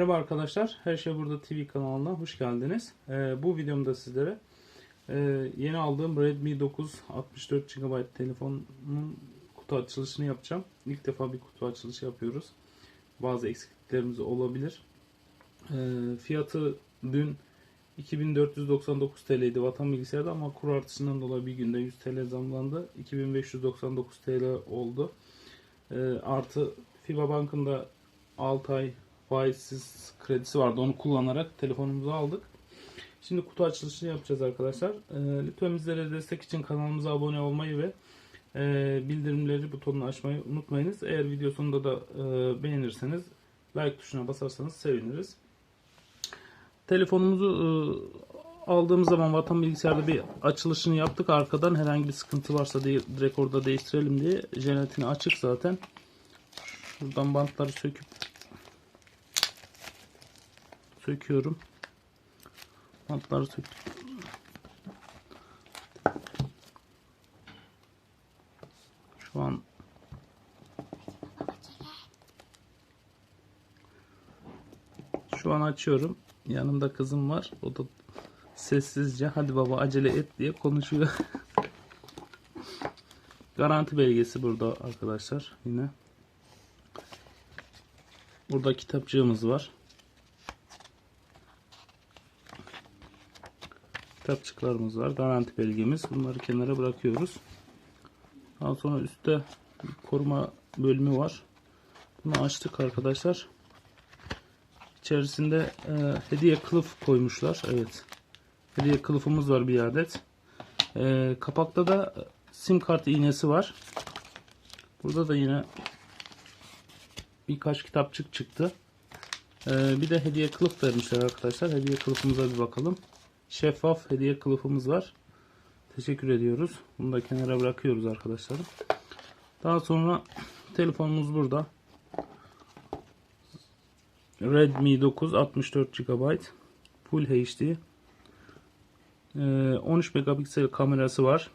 Merhaba arkadaşlar, Her Şey Burada TV kanalına hoş geldiniz. Ee, bu videomda sizlere e, yeni aldığım Redmi 9 64 GB telefonun kutu açılışını yapacağım. İlk defa bir kutu açılışı yapıyoruz. Bazı eksikliklerimiz olabilir. Ee, fiyatı dün 2499 TL'ydi vatan bilgisayarda ama kur artışından dolayı bir günde 100 TL zamlandı. 2599 TL oldu. Ee, artı FIBA Bank'ın da 6 ay faizsiz kredisi vardı. Onu kullanarak telefonumuzu aldık. Şimdi kutu açılışını yapacağız arkadaşlar. Ee, lütfen bizlere destek için kanalımıza abone olmayı ve e, bildirimleri butonunu açmayı unutmayınız. Eğer video sonunda da e, beğenirseniz like tuşuna basarsanız seviniriz. Telefonumuzu e, aldığımız zaman vatan bilgisayarda bir açılışını yaptık. Arkadan herhangi bir sıkıntı varsa de, direkt orada değiştirelim diye. Jelatini açık zaten. Şuradan bantları söküp söküyorum. Bantları söktüm. Şu an Şu an açıyorum. Yanımda kızım var. O da sessizce hadi baba acele et diye konuşuyor. Garanti belgesi burada arkadaşlar yine. Burada kitapçığımız var. Kitapçıklarımız var. Garanti belgemiz. Bunları kenara bırakıyoruz. Daha sonra üstte koruma bölümü var. Bunu açtık arkadaşlar. İçerisinde e, hediye kılıf koymuşlar. Evet. Hediye kılıfımız var bir adet. E, kapakta da sim kart iğnesi var. Burada da yine birkaç kitapçık çıktı. E, bir de hediye kılıf vermişler arkadaşlar. Hediye kılıfımıza bir bakalım. Şeffaf hediye kılıfımız var. Teşekkür ediyoruz. Bunu da kenara bırakıyoruz arkadaşlarım. Daha sonra telefonumuz burada. Redmi 9 64 GB Full HD 13 megapiksel kamerası var.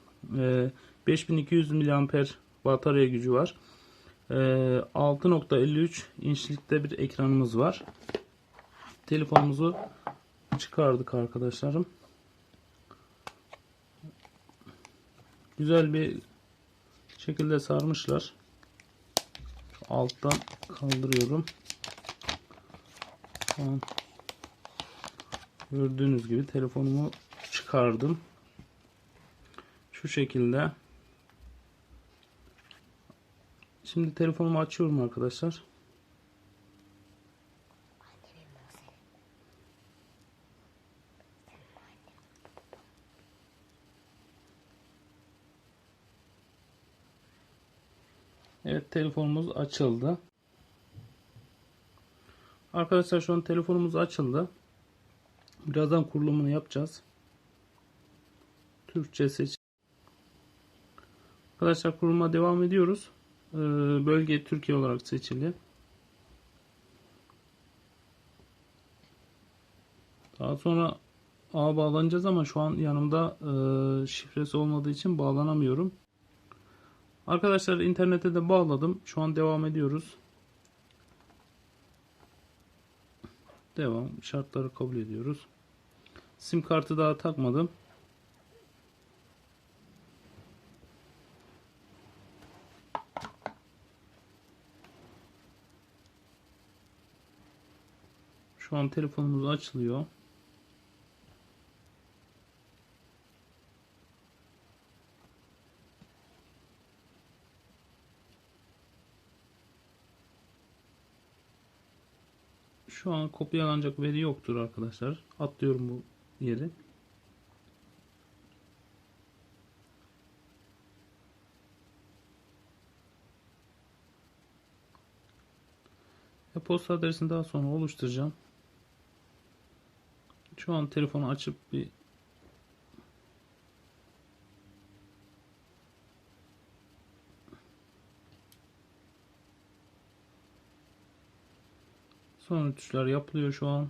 5200 mAh batarya gücü var. 6.53 inçlikte bir ekranımız var. Telefonumuzu çıkardık arkadaşlarım. Güzel bir şekilde sarmışlar. Alttan kaldırıyorum. Gördüğünüz gibi telefonumu çıkardım. Şu şekilde. Şimdi telefonumu açıyorum arkadaşlar. Evet telefonumuz açıldı. Arkadaşlar şu an telefonumuz açıldı. Birazdan kurulumunu yapacağız. Türkçe seç. Arkadaşlar kuruluma devam ediyoruz. Ee, bölge Türkiye olarak seçili. Daha sonra ağa bağlanacağız ama şu an yanımda e, şifresi olmadığı için bağlanamıyorum. Arkadaşlar internete de bağladım. Şu an devam ediyoruz. Devam. Şartları kabul ediyoruz. Sim kartı daha takmadım. Şu an telefonumuz açılıyor. Şu an kopyalanacak veri yoktur arkadaşlar. Atlıyorum bu yeri. E-posta adresini daha sonra oluşturacağım. Şu an telefonu açıp bir Son uçuşlar yapılıyor şu an.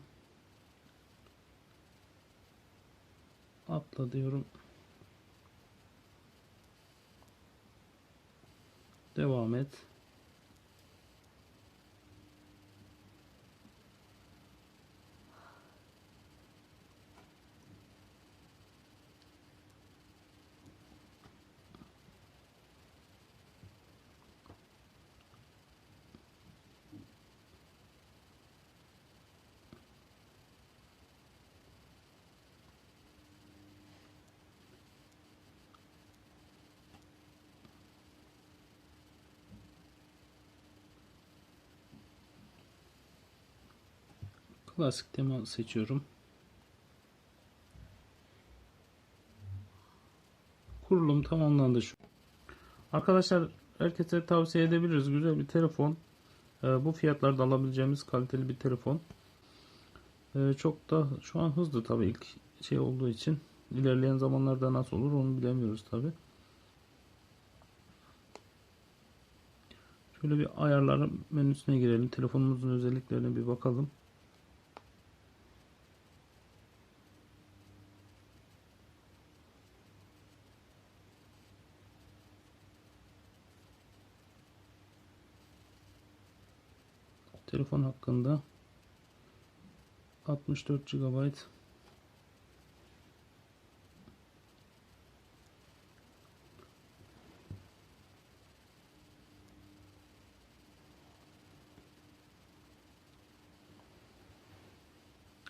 Atla diyorum. Devam et. Klasik tema seçiyorum. Kurulum tamamlandı şu. Arkadaşlar herkese tavsiye edebiliriz. Güzel bir telefon. Ee, bu fiyatlarda alabileceğimiz kaliteli bir telefon. Ee, çok da şu an hızlı tabii ilk şey olduğu için. İlerleyen zamanlarda nasıl olur onu bilemiyoruz tabii. Şöyle bir ayarlar menüsüne girelim. Telefonumuzun özelliklerine bir bakalım. Telefon hakkında 64 GB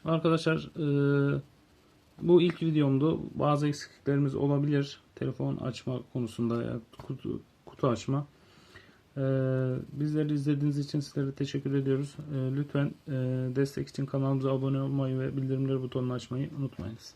Arkadaşlar eee, bu ilk videomdu. Bazı eksikliklerimiz olabilir. Telefon açma konusunda ya kutu, kutu açma. Eee, bizleri izlediğiniz için sizlere teşekkür ediyoruz. Eee, lütfen eee, destek için kanalımıza abone olmayı ve bildirimleri butonunu açmayı unutmayınız.